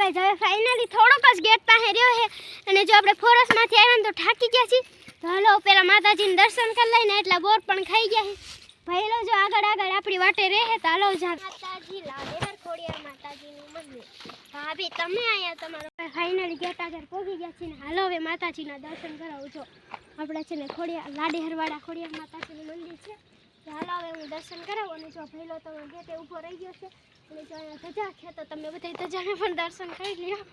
Guys હવે finally થોડોક જ ગેટ પાસે રહ્યો છે અને જો આપણે ફોરેસ્ટમાંથી આવ્યા ને તો થાકી ગયા છીએ. તો હલો પેલા માતાજીને દર્શન કરી લઈને એટલા બોર પણ ખાઈ ગયા છે. ભાઈલો જો આગળ આગળ આપણી વાટે રહે તો હાલો જા માતાજી લાડેહર ખોડિયાર માતાજીનું મંદિર. ભાભી તમે અહીંયા તમારો ફાઇનલી ગેટ આગળ પહોંચી ગયા છીએ ને હાલો હવે માતાજીના દર્શન કરાવું. છો આપણે છે ને ખોડિયાર લાડેહરવાળા ખોડિયાર માતાજીનું મંદિર છે. હાલો, હવે હું દર્શન કરાવું અને જો ભાઈલો તમે ગેટે ઊભો રહી ગયો છે. અને જો અહીંયા ધજા છે, તો તમે બધા ધજાને પણ દર્શન કરી લ્યો.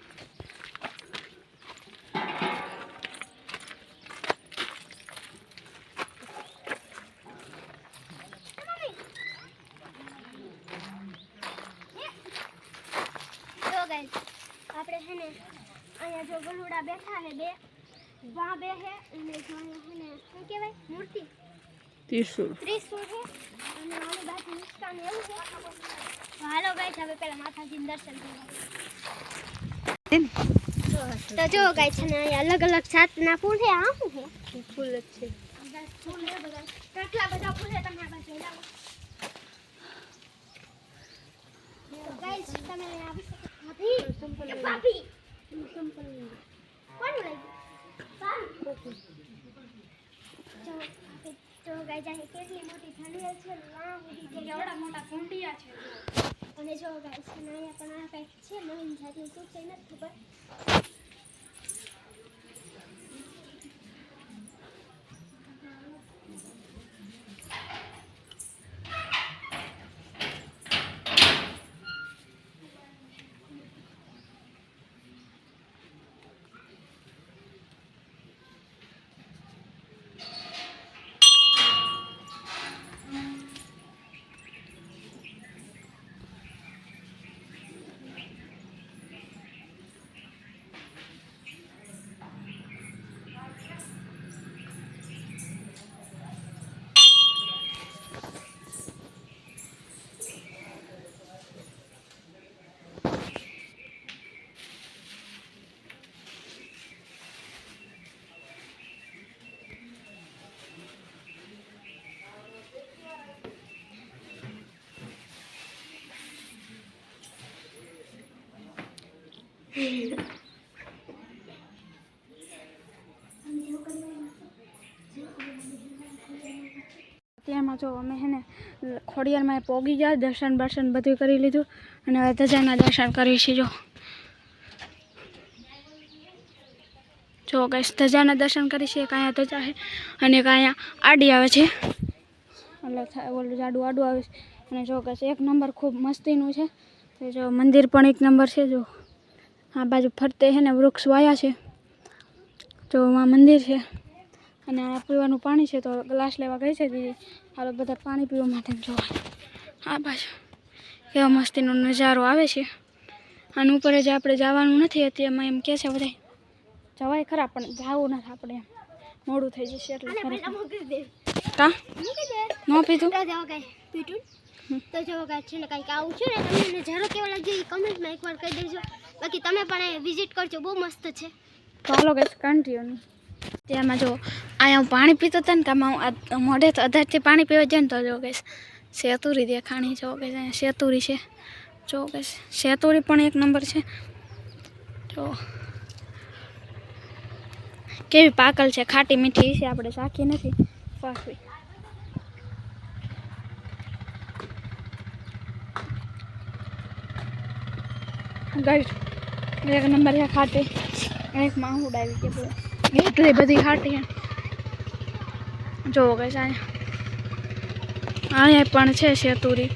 આપણે છે ને અહીંયા જો ગલુડા બેઠા હે બે, વા બે છે, અને જો છે ને, શું કહેવાય? મૂર્તિ. ત્રિશુલ ત્રિશુળ છે અને ઓલી બાજુ નિષ્કાન એવું છે તો હાલો ગાઈસ હવે પેલા માતાજીને દર્શન કરવા તો જો ગાય છે ને અલગ અલગ જાતના ફૂલ છે આમ છે. ફૂલ જ છે. ફૂલ છે બધા કેટલા બધા ફૂલ છે. તમે આ બાજુ લાવો ગાઈસ તમે આવી શકો ભાભી એ ભાભી કોનું લાગ્યું સારું જો ગાઈસ કેટલી મોટી ઠંડી છે ના કે એવડા મોટા કુંડિયા છે અને જો ગાય છે અહીંયા પણ આ કંઈક છે નવીન જાતિ શું છે નથી ખબર. અત્યારમાં જો અમે હે ને ખોડિયારમાં પોગી ગયા, દર્શન બર્શન બધું કરી લીધું અને હવે ધજાના દર્શન કરીએ છીએ જો. જો કઈ ધજાના દર્શન કરી છીએ કાંઈ ધજા છે અને કાંઈ આડી આવે છે. એટલે ઓલું જાડું આડું આવે છે. અને જો કઈ એક નંબર ખૂબ મસ્તીનું છે. જો મંદિર પણ એક નંબર છે, જો. આ બાજુ ફરતે છે ને વૃક્ષ વાયા છે. તો આ મંદિર છે. અને આ પીવાનું પાણી છે તો ગ્લાસ લેવા ગઈ છે દીદી. હાલો બધા પાણી પીવા માટે જોવા. આ બાજુ કેવા મસ્તીનો નજારો આવે છે. અને ઉપર જ આપણે જવાનું નથી. અત્યારમાં એમ કહે છે બધા જવાય ખરા પણ જવું નથી આપણે એમ. મોડું થઈ જશે એટલે કા? ન પીધું? પીટું તો જો છે ને કંઈક આવું છે ને? તમને નજારો કેવો લાગ્યો એ કમેન્ટમાં એકવાર કહી દેજો. બાકી તમે પણ વિઝિટ કરજો, બહુ મસ્ત છે. તો હાલો ગઈ કન્ટિન્યુ ત્યાંમાં જો, અહીંયા હું પાણી પીતો હતો ને કે આમાં હું મોઢે અધારથી પાણી પીવા જાય ને તો જો કહીશ સેતુરી દેખાણી જો કે સેતુરી છે. જો ગઈશ સેતુરી પણ એક નંબર છે. જો. કેવી પાકલ છે, ખાટી મીઠી છે, આપણે શાખી નથી. પાકવી ગાઈસ એક નંબર છે ખાટી એક માં ઉડાવી કે બોલો એટલી બધી ખાટી છે જોવો ગઈશ અહીંયા અહીંયા પણ છે સેતુરી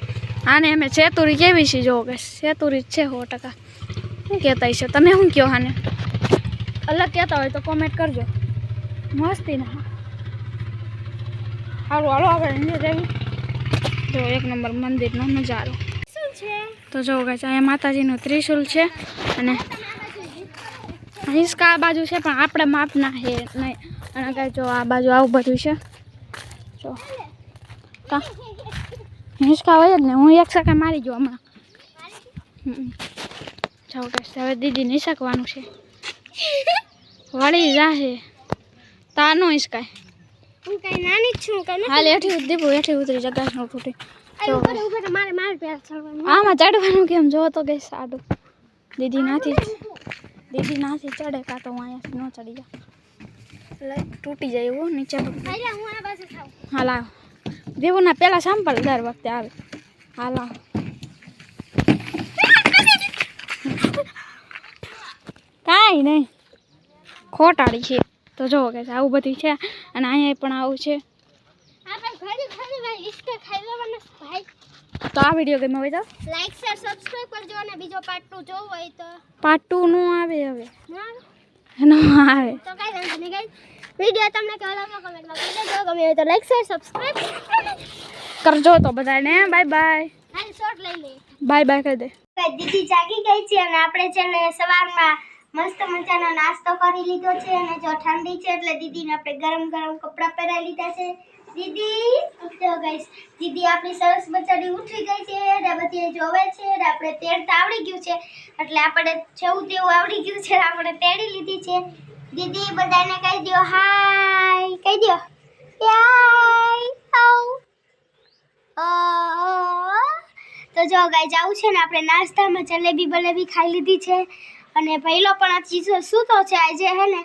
આને અમે સેતુરી કેવી છે જોવો ગઈશ સેતુરી જ છે સો ટકા શું કહેતા હશો તમે શું કહો આને અલગ કહેતા હોય તો કોમેન્ટ કરજો મસ્તી ના સારું હાલો આપણે અંદર જઈએ જો એક નંબર મંદિરનો નજારો શું છે તો જો ગઈશ અહીંયા માતાજીનું ત્રિશુલ છે અને હિંસકા આ બાજુ છે, પણ આપણે માપના છે નહીં. અને કાંઈ જો આ બાજુ આવું બધું છે. જો. કા? હિંચકા હોય જ ને, હું એક સકા મારી જો હમણાં. હમ. જાઓ કે હવે દીદી નિસકવાનું છે. વળી જાહે. તાનો હિંચકાય હું કઈ નાની જ છું કઈ હાલ એઠી દીપુ એઠી ઉતરી જગાશ ન તૂટી ઉપર ઉપર મારે મારે પેર ચડવાનું આમાં ચડવાનું કેમ? જો તો ગઈ સાડું. દીદી નાથી દીદી નાથી ચડે કાં તો હું અહીંયાથી ન ચડી એટલે તૂટી જાય એવું નીચે હાલ આવ. દેવુના પહેલાં સાંભળ દર વખતે આવે. હાલ આવ. કાંઈ નહીં. ખોટાડી છે. તો જો કે આવું બધું છે અને અહીંયા પણ આવું છે. તો આ વીડિયો ગમે હોય તો. લાઈક શેર સબસ્ક્રાઇબ કરજો અને બીજો પાર્ટ ટુ જોવો હોય તો. પાર્ટ ટુ નું આવે હવે. ના આવે? તો કાંઈ વાંધો નહીં ગાઈસ વીડિયો તમને કેવો લાગ્યો? કમેન્ટમાં કરી દેજો ગમે હોય તો લાઈક શેર સબસ્ક્રાઇબ કરજો તો બધાને. બાય બાય હાલ શોર્ટ લઈ લે. બાય બાય કહી દે. દીદી જાગી ગઈ છે અને આપણે છે ને સવારમાં મસ્ત મજાનો નાસ્તો કરી લીધો છે અને જો ઠંડી છે એટલે દીદીને આપણે ગરમ ગરમ કપડાં પહેરાવી લીધા છે. દીદી તો ગઈશ દીદી આપણી સરસ મજાની ઉઠી ગઈ છે. અને બધી જોવે છે અને આપણે તેડતા આવડી ગયું છે. એટલે આપણે જેવું તેવું આવડી ગયું છે આપણે તેડી લીધી છે. દીદી, બધાને કહી દો હાય કહી દો હાય અ તો જો ગાય જવું છે ને આપણે નાસ્તામાં જલેબી બલેબી ખાઈ લીધી છે. અને પહેલો પણ આ સૂતો છે આજે હે ને,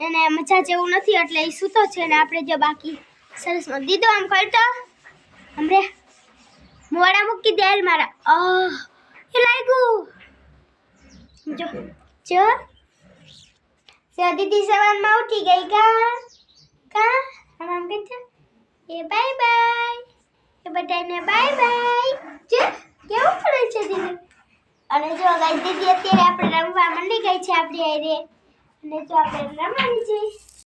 એને મજા જેવું નથી, એટલે એ સૂતો છે ને આપણે જો બાકી સરસ દીધો આમ કરતો હમરે મોડા મૂકી દે મારા. અહ એ લાગ્યું. જો જો. દીદી સવારમાં ઉઠી ગઈ. કા કા, આમ આમ છે એ બાય બાય. એ બધાને બાય બાય. જો, કેવું પડે છે, દીદી? અને જો ગાઈ દીદી અત્યારે આપણે રમવા મંડી ગઈ છે આપણી આઈ અને જો આપણે રમવાની છે.